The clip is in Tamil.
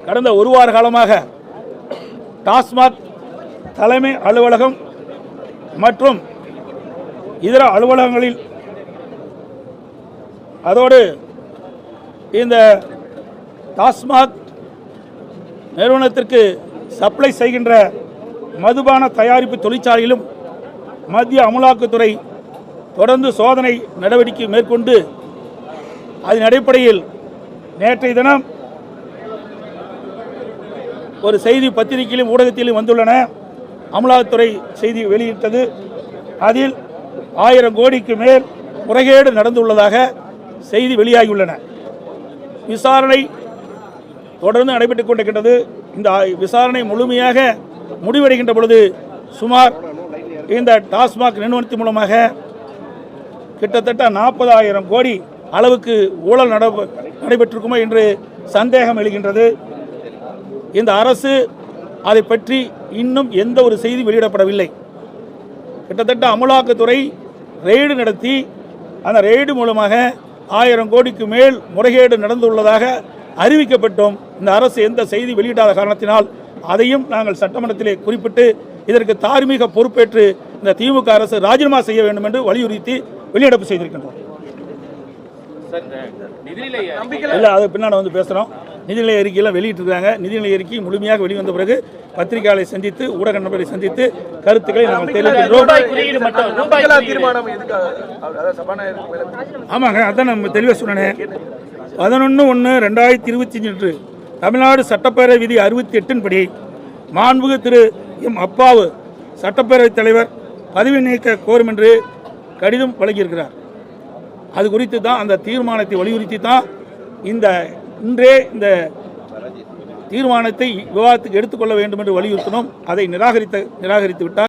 கடந்த ஒரு வார காலமாக டாஸ்மாக் தலைமை அலுவலகம் மற்றும் இதர அலுவலகங்களில் அதோடு இந்த டாஸ்மாக் நிறுவனத்திற்கு சப்ளை செய்கின்ற மதுபான தயாரிப்பு தொழிற்சாலையிலும் மத்திய அமலாக்கத்துறை தொடர்ந்து சோதனை நடவடிக்கை மேற்கொண்டு அதன் அடிப்படையில் நேற்றைய தினம் ஒரு செய்தி பத்திரிகையிலும் ஊடகத்திலும் வந்துள்ளன. அமலாக்கத்துறை செய்தி வெளியிட்டது. அதில் ஆயிரம் கோடிக்கு மேல் முறைகேடு நடந்துள்ளதாக செய்தி வெளியாகியுள்ளன. விசாரணை தொடர்ந்து நடைபெற்றுக் கொண்டிருக்கின்றது. இந்த விசாரணை முழுமையாக முடிவடைகின்ற பொழுது சுமார் இந்த டாஸ்மாக் நிறுவனத்தின் மூலமாக கிட்டத்தட்ட நாற்பதாயிரம் கோடி அளவுக்கு ஊழல் நட நடைபெற்றிருக்குமோ என்று சந்தேகம் எழுகின்றது. இந்த அரசு அதை பற்றி இன்னும் எந்த ஒரு செய்தி வெளியிடப்படவில்லை. கிட்டத்தட்ட அமலாக்கத்துறை ரெய்டு நடத்தி அந்த ரெய்டு மூலமாக ஆயிரம் கோடிக்கு மேல் முறைகேடு நடந்துள்ளதாக அறிவிக்கப்பட்டோம். இந்த அரசு எந்த செய்தி வெளியிடாத காரணத்தினால் அதையும் நாங்கள் சட்டமன்றத்திலே குறிப்பிட்டு இதற்கு தார்மீக பொறுப்பேற்று இந்த திமுக அரசு ராஜினாமா செய்ய வேண்டும் என்று வலியுறுத்தி வெளியிடப்பு செய்திருக்கின்றோம். இல்லை அது பின்னாடி வந்து பேசுகிறோம் நிதிநிலை அறிக்கையெல்லாம் வெளியிட்டிருக்காங்க. நிதிநிலை அறிக்கை முழுமையாக வெளிவந்த பிறகு பத்திரிகையாளரை சந்தித்து ஊடக நண்பர்களை சந்தித்து கருத்துக்களை நாங்கள் தெரிவிக்கின்றோம் ஆமாங்க அதான் நம்ம தெளிவாக சொன்னேன். பதினொன்று ஒன்று ரெண்டாயிரத்தி இருபத்தி அஞ்சு தமிழ்நாடு சட்டப்பேரவை விதி அறுபத்தி எட்டின் படி மாண்புகு திரு எம் அப்பாவு சட்டப்பேரவைத் தலைவர் பதவி நீக்க கோரும் என்று கடிதம் வழங்கியிருக்கிறார். அது குறித்து தான் அந்த தீர்மானத்தை வலியுறுத்தி தான் இந்த இன்றே இந்த தீர்மானத்தை விவாதத்துக்கு எடுத்துக்கொள்ள வேண்டும் என்று வலியுறுத்தினோம். அதை நிராகரித்த நிராகரித்து விட்டார்.